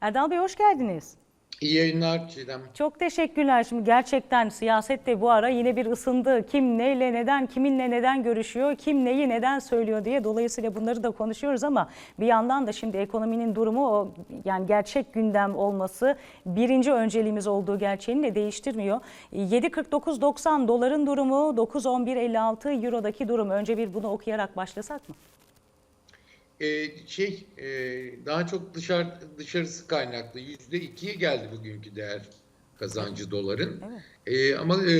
Erdal Bey hoş geldiniz. İyi yayınlar Çiğdem. Çok teşekkürler. Şimdi gerçekten siyaset de bu ara yine bir ısındı. Kim neyle neden, kiminle neden görüşüyor, kim neyi neden söylüyor diye. Dolayısıyla bunları da konuşuyoruz ama bir yandan da şimdi ekonominin durumu o yani gerçek gündem olması birinci önceliğimiz olduğu gerçeğini de değiştirmiyor. 7.49.90 doların durumu, 9.11.56 eurodaki durum. Önce bir bunu okuyarak başlasak mı? Ee, şey e, daha çok dışarı dışarısı kaynaklı yüzde ikiye geldi bugünkü değer kazancı doların. Ee, ama e,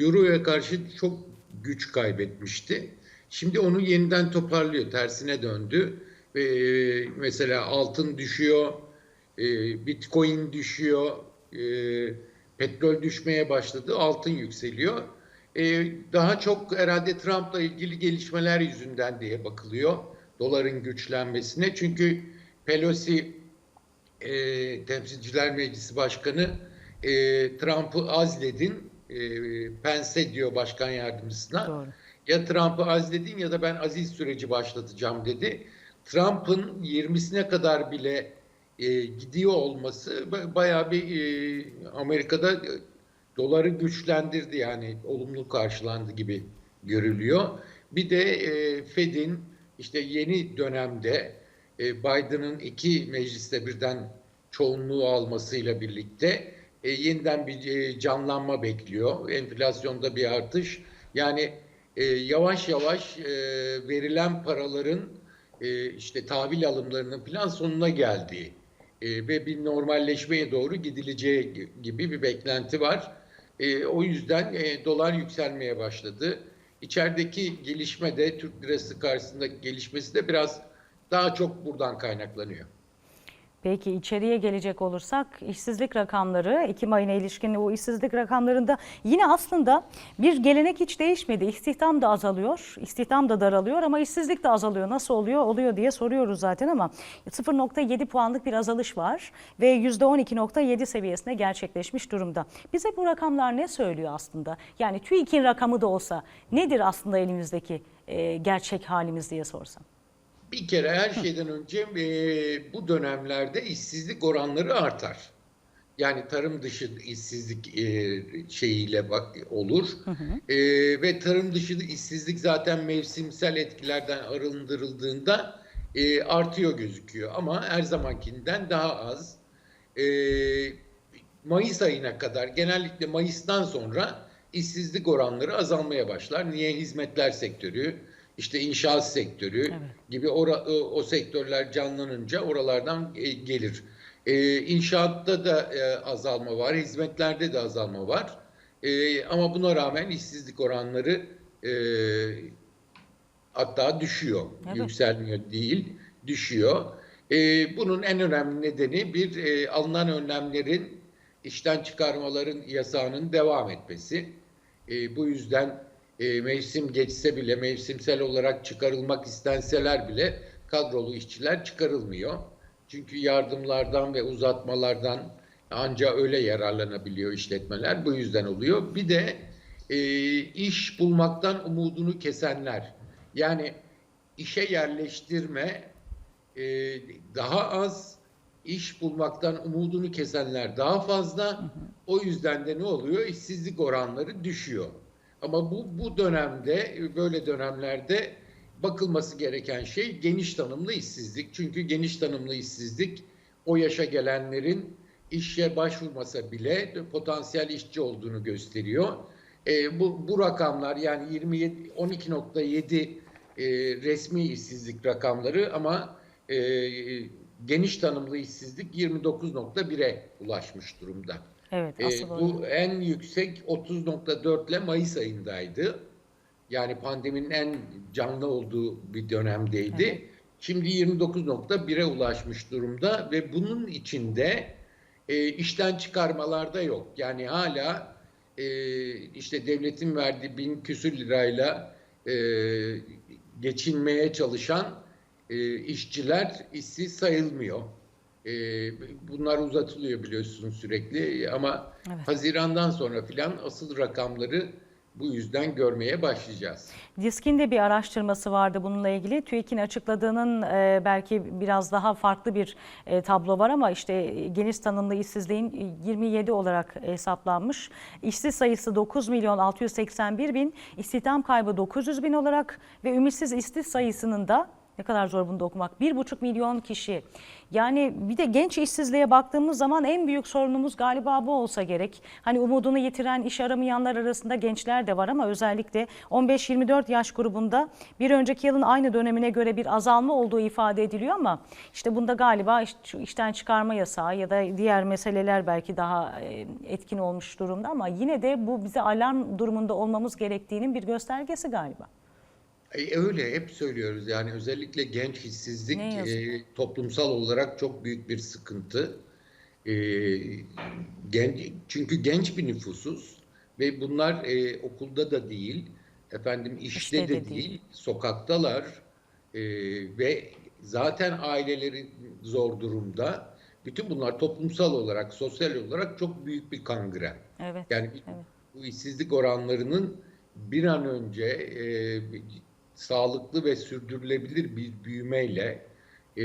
euroya karşı çok güç kaybetmişti. Şimdi onu yeniden toparlıyor, tersine döndü. E, mesela altın düşüyor, e, bitcoin düşüyor, e, petrol düşmeye başladı, altın yükseliyor. Ee, daha çok herhalde Trump'la ilgili gelişmeler yüzünden diye bakılıyor doların güçlenmesine. Çünkü Pelosi e, Temsilciler Meclisi Başkanı e, Trump'ı azledin, e, Pence diyor başkan yardımcısına. Doğru. Ya Trump'ı azledin ya da ben aziz süreci başlatacağım dedi. Trump'ın 20'sine kadar bile e, gidiyor olması ba- bayağı bir e, Amerika'da e, doları güçlendirdi yani olumlu karşılandı gibi görülüyor. Bir de e, Fed'in işte yeni dönemde e, Biden'ın iki mecliste birden çoğunluğu almasıyla birlikte e, yeniden bir e, canlanma bekliyor. Enflasyonda bir artış. Yani e, yavaş yavaş e, verilen paraların e, işte tahvil alımlarının plan sonuna geldiği e, ve bir normalleşmeye doğru gidileceği gibi bir beklenti var. E, o yüzden e, dolar yükselmeye başladı. İçerideki gelişme de Türk lirası karşısındaki gelişmesi de biraz daha çok buradan kaynaklanıyor. Peki içeriye gelecek olursak işsizlik rakamları Ekim ayına ilişkin o işsizlik rakamlarında yine aslında bir gelenek hiç değişmedi. İstihdam da azalıyor, istihdam da daralıyor ama işsizlik de azalıyor. Nasıl oluyor? Oluyor diye soruyoruz zaten ama 0.7 puanlık bir azalış var ve %12.7 seviyesinde gerçekleşmiş durumda. Bize bu rakamlar ne söylüyor aslında? Yani TÜİK'in rakamı da olsa nedir aslında elimizdeki gerçek halimiz diye sorsam? Bir kere her şeyden önce e, bu dönemlerde işsizlik oranları artar. Yani tarım dışı işsizlik e, şeyiyle bak, olur. E, ve tarım dışı işsizlik zaten mevsimsel etkilerden arındırıldığında e, artıyor gözüküyor. Ama her zamankinden daha az. E, Mayıs ayına kadar genellikle Mayıs'tan sonra işsizlik oranları azalmaya başlar. Niye? Hizmetler sektörü, işte inşaat sektörü gibi ora, o, o sektörler canlanınca oralardan e, gelir. E, inşaatta da e, azalma var, hizmetlerde de azalma var. E, ama buna rağmen işsizlik oranları e, hatta düşüyor. Evet. Yükselmiyor değil, düşüyor. E, bunun en önemli nedeni bir e, alınan önlemlerin işten çıkarmaların yasağının devam etmesi. E, bu yüzden e, mevsim geçse bile, mevsimsel olarak çıkarılmak istenseler bile kadrolu işçiler çıkarılmıyor. Çünkü yardımlardan ve uzatmalardan anca öyle yararlanabiliyor işletmeler. Bu yüzden oluyor. Bir de e, iş bulmaktan umudunu kesenler. Yani işe yerleştirme e, daha az, iş bulmaktan umudunu kesenler daha fazla. O yüzden de ne oluyor? İşsizlik oranları düşüyor. Ama bu, bu dönemde, böyle dönemlerde bakılması gereken şey geniş tanımlı işsizlik. Çünkü geniş tanımlı işsizlik o yaşa gelenlerin işe başvurmasa bile potansiyel işçi olduğunu gösteriyor. E, bu, bu rakamlar yani 27 12.7 e, resmi işsizlik rakamları ama e, geniş tanımlı işsizlik 29.1'e ulaşmış durumda. Evet, E, asıl o. bu en yüksek 30.4 ile Mayıs ayındaydı. Yani pandeminin en canlı olduğu bir dönemdeydi. Evet. Şimdi 29.1'e ulaşmış durumda ve bunun içinde e, işten çıkarmalarda yok. Yani hala e, işte devletin verdiği bin küsür lirayla e, geçinmeye çalışan e, işçiler işsiz sayılmıyor. E, bunlar uzatılıyor biliyorsunuz sürekli ama Evet. Hazirandan sonra filan asıl rakamları bu yüzden görmeye başlayacağız. Disk'in de bir araştırması vardı bununla ilgili. TÜİK'in açıkladığının e, belki biraz daha farklı bir e, tablo var ama işte geniş tanımlı işsizliğin 27 olarak hesaplanmış. İşsiz sayısı 9 milyon 681 bin, istihdam kaybı 900 bin olarak ve ümitsiz işsiz sayısının da ne kadar zor bunu da okumak. 1,5 milyon kişi. Yani bir de genç işsizliğe baktığımız zaman en büyük sorunumuz galiba bu olsa gerek. Hani umudunu yitiren iş aramayanlar arasında gençler de var ama özellikle 15-24 yaş grubunda bir önceki yılın aynı dönemine göre bir azalma olduğu ifade ediliyor ama işte bunda galiba işten çıkarma yasağı ya da diğer meseleler belki daha e, etkin olmuş durumda ama yine de bu bize alarm durumunda olmamız gerektiğinin bir göstergesi galiba. E, Öyle hep söylüyoruz yani özellikle genç işsizlik e, toplumsal olarak çok büyük bir sıkıntı. E, genç, çünkü genç bir nüfusuz ve bunlar e, okulda da değil, efendim işte, İşte de, de değil, değil. sokaktalar E, ve zaten aileleri zor durumda. Bütün bunlar toplumsal olarak, sosyal olarak çok büyük bir kangren. Evet. Yani evet. bu işsizlik oranlarının bir an önce e, sağlıklı ve sürdürülebilir bir büyümeyle e,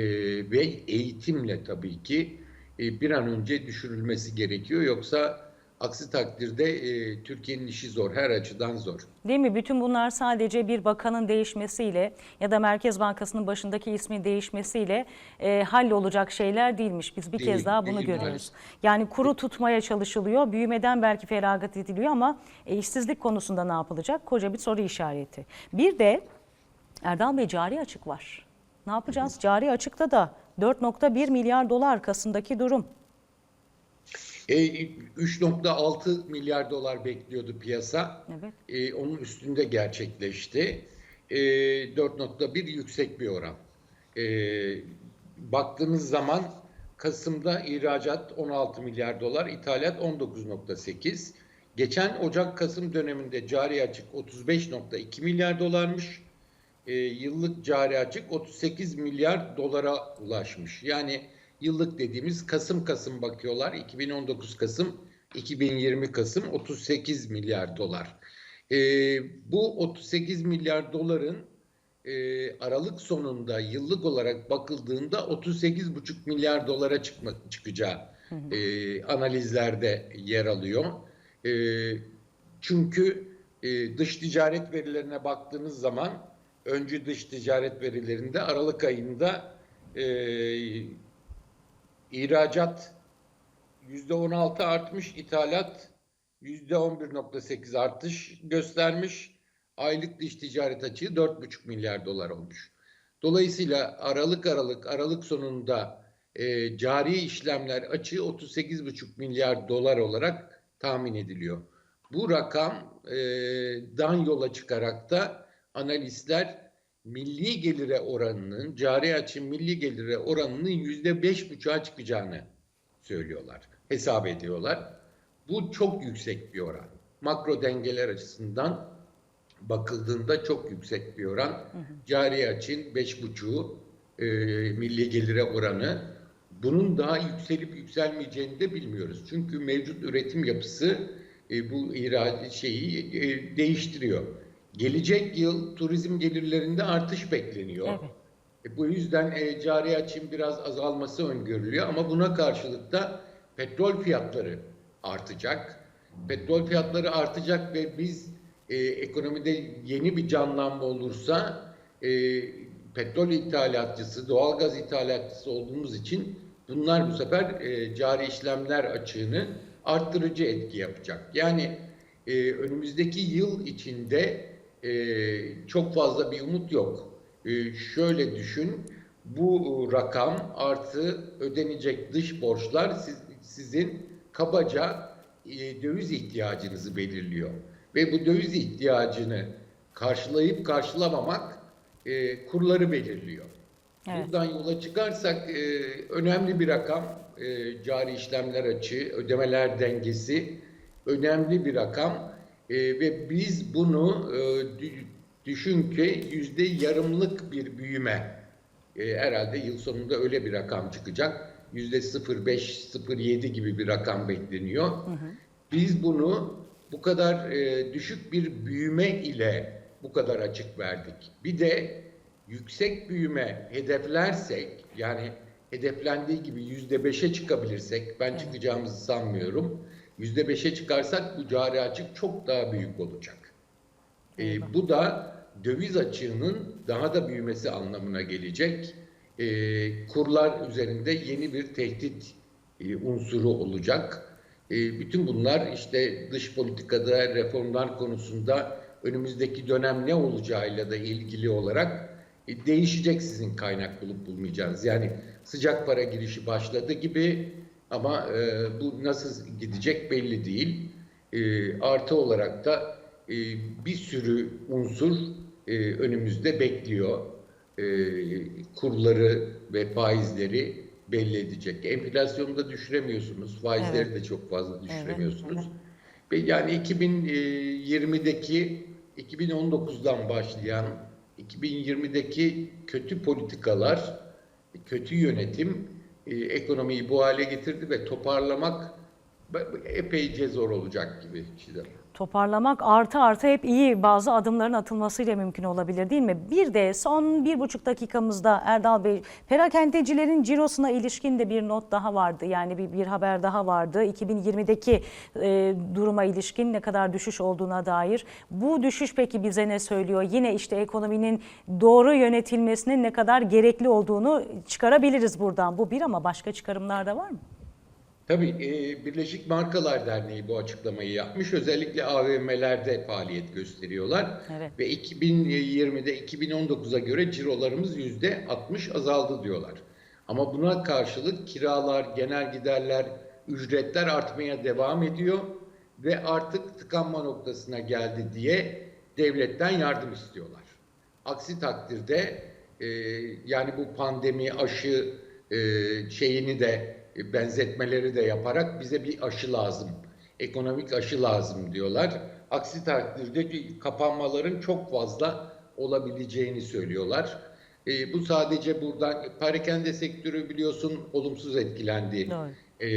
ve eğitimle tabii ki e, bir an önce düşürülmesi gerekiyor. Yoksa aksi takdirde e, Türkiye'nin işi zor, her açıdan zor. Değil mi? Bütün bunlar sadece bir bakanın değişmesiyle ya da Merkez Bankası'nın başındaki ismin değişmesiyle e, hallolacak şeyler değilmiş. Biz bir Değil, kez daha bunu değil görüyoruz. maalesef. Yani kuru tutmaya çalışılıyor. Büyümeden belki feragat ediliyor ama e, işsizlik konusunda ne yapılacak? Koca bir soru işareti. Bir de Erdal Bey cari açık var. Ne yapacağız? Cari açıkta da 4.1 milyar dolar Kasım'daki durum. E, 3.6 milyar dolar bekliyordu piyasa. Evet. E, onun üstünde gerçekleşti. E, 4.1 yüksek bir oran. E, baktığınız zaman Kasım'da ihracat 16 milyar dolar, ithalat 19.8. Geçen Ocak-Kasım döneminde cari açık 35.2 milyar dolarmış. E, yıllık cari açık 38 milyar dolara ulaşmış. Yani yıllık dediğimiz Kasım Kasım bakıyorlar. 2019 Kasım, 2020 Kasım 38 milyar dolar. E, bu 38 milyar doların e, Aralık sonunda yıllık olarak bakıldığında 38,5 milyar dolara çıkma, çıkacağı e, analizlerde yer alıyor. E, çünkü e, dış ticaret verilerine baktığınız zaman öncü dış ticaret verilerinde Aralık ayında e, ihracat %16 artmış, ithalat %11.8 artış göstermiş. Aylık dış ticaret açığı 4,5 milyar dolar olmuş. Dolayısıyla Aralık Aralık Aralık sonunda e, cari işlemler açığı 38,5 milyar dolar olarak tahmin ediliyor. Bu rakamdan yola çıkarak da analistler milli gelire oranının, cari açın milli gelire oranının yüzde beş buçuğa çıkacağını söylüyorlar, hesap ediyorlar. Bu çok yüksek bir oran. Makro dengeler açısından bakıldığında çok yüksek bir oran. Cari açın beş buçuğu e, milli gelire oranı. Bunun daha yükselip yükselmeyeceğini de bilmiyoruz. Çünkü mevcut üretim yapısı e, bu ihraç şeyi e, değiştiriyor. Gelecek yıl turizm gelirlerinde artış bekleniyor. Evet. E, bu yüzden e, cari açın biraz azalması öngörülüyor ama buna karşılık da petrol fiyatları artacak. Petrol fiyatları artacak ve biz e, ekonomide yeni bir canlanma olursa e, petrol ithalatçısı, doğalgaz ithalatçısı olduğumuz için bunlar bu sefer e, cari işlemler açığını arttırıcı etki yapacak. Yani e, önümüzdeki yıl içinde e, çok fazla bir umut yok. E, şöyle düşün, bu rakam artı ödenecek dış borçlar siz, sizin kabaca e, döviz ihtiyacınızı belirliyor. Ve bu döviz ihtiyacını karşılayıp karşılamamak e, kurları belirliyor. Evet. Buradan yola çıkarsak e, önemli bir rakam e, cari işlemler açığı, ödemeler dengesi önemli bir rakam E, ve biz bunu e, dü- düşün ki yüzde yarımlık bir büyüme e, herhalde yıl sonunda öyle bir rakam çıkacak. Yüzde 0,5-0,7 gibi bir rakam bekleniyor. Biz bunu bu kadar e, düşük bir büyüme ile bu kadar açık verdik. Bir de yüksek büyüme hedeflersek yani hedeflendiği gibi yüzde beşe çıkabilirsek ben çıkacağımızı sanmıyorum. Yüzde beşe çıkarsak bu cari açık çok daha büyük olacak. E, bu da döviz açığının daha da büyümesi anlamına gelecek. E, kurlar üzerinde yeni bir tehdit e, unsuru olacak. E, bütün bunlar işte dış politikada reformlar konusunda önümüzdeki dönem ne olacağıyla da ilgili olarak e, değişecek sizin kaynak bulup bulmayacağınız. Yani sıcak para girişi başladı gibi ama e, bu nasıl gidecek belli değil. E, artı olarak da e, bir sürü unsur e, önümüzde bekliyor. E, kurları ve faizleri belli edecek. Enflasyonu da düşüremiyorsunuz. Faizleri Evet. de çok fazla düşüremiyorsunuz. evet. Ve yani 2020'deki 2019'dan başlayan 2020'deki kötü politikalar, kötü yönetim e, ekonomiyi bu hale getirdi ve toparlamak epeyce zor olacak gibi Çiğdem. Toparlamak artı artı hep iyi bazı adımların atılmasıyla mümkün olabilir değil mi? Bir de son bir buçuk dakikamızda Erdal Bey, perakendecilerin cirosuna ilişkin de bir not daha vardı. Yani bir, bir haber daha vardı. 2020'deki e, duruma ilişkin ne kadar düşüş olduğuna dair. Bu düşüş peki bize ne söylüyor? Yine işte ekonominin doğru yönetilmesinin ne kadar gerekli olduğunu çıkarabiliriz buradan. Bu bir ama başka çıkarımlar da var mı? Tabii e, Birleşik Markalar Derneği bu açıklamayı yapmış. Özellikle AVM'lerde faaliyet gösteriyorlar. Evet. Ve 2020'de 2019'a göre cirolarımız yüzde 60 azaldı diyorlar. Ama buna karşılık kiralar, genel giderler, ücretler artmaya devam ediyor ve artık tıkanma noktasına geldi diye devletten yardım istiyorlar. Aksi takdirde e, yani bu pandemi aşı e, şeyini de benzetmeleri de yaparak bize bir aşı lazım. Ekonomik aşı lazım diyorlar. Aksi takdirde kapanmaların çok fazla olabileceğini söylüyorlar. E, bu sadece buradan parakende sektörü biliyorsun olumsuz etkilendi. E,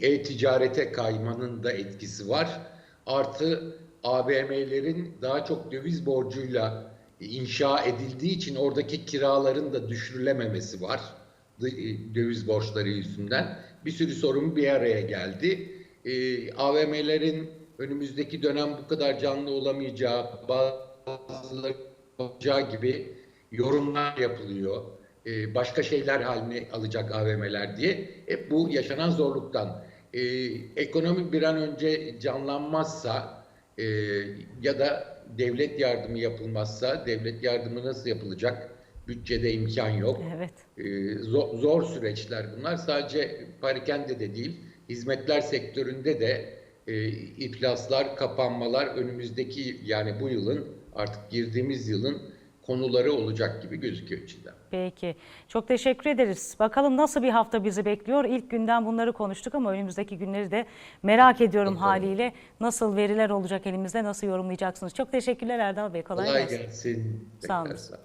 e-ticarete kaymanın da etkisi var. Artı AVM'lerin daha çok döviz borcuyla inşa edildiği için oradaki kiraların da düşürülememesi var. Dı- Döviz borçları yüzünden. Bir sürü sorun bir araya geldi. Ee, AVM'lerin önümüzdeki dönem bu kadar canlı olamayacağı, bazıları olacağı gibi yorumlar yapılıyor. Ee, başka şeyler haline alacak AVM'ler diye. Hep bu yaşanan zorluktan. Ee, ekonomi bir an önce canlanmazsa e, ya da devlet yardımı yapılmazsa, devlet yardımı nasıl yapılacak? Bütçede imkan yok. Evet. Ee, zor, zor süreçler bunlar. Sadece parikende de değil, hizmetler sektöründe de e, iflaslar, kapanmalar önümüzdeki yani bu yılın artık girdiğimiz yılın konuları olacak gibi gözüküyor Çiğdem. Peki. Çok teşekkür ederiz. Bakalım nasıl bir hafta bizi bekliyor. İlk günden bunları konuştuk ama önümüzdeki günleri de merak ediyorum Bakalım. haliyle. Nasıl veriler olacak elimizde, nasıl yorumlayacaksınız? Çok teşekkürler Erdal Bey. Kolay, Kolay gelsin. gelsin. Sağ olun. Sağ olun.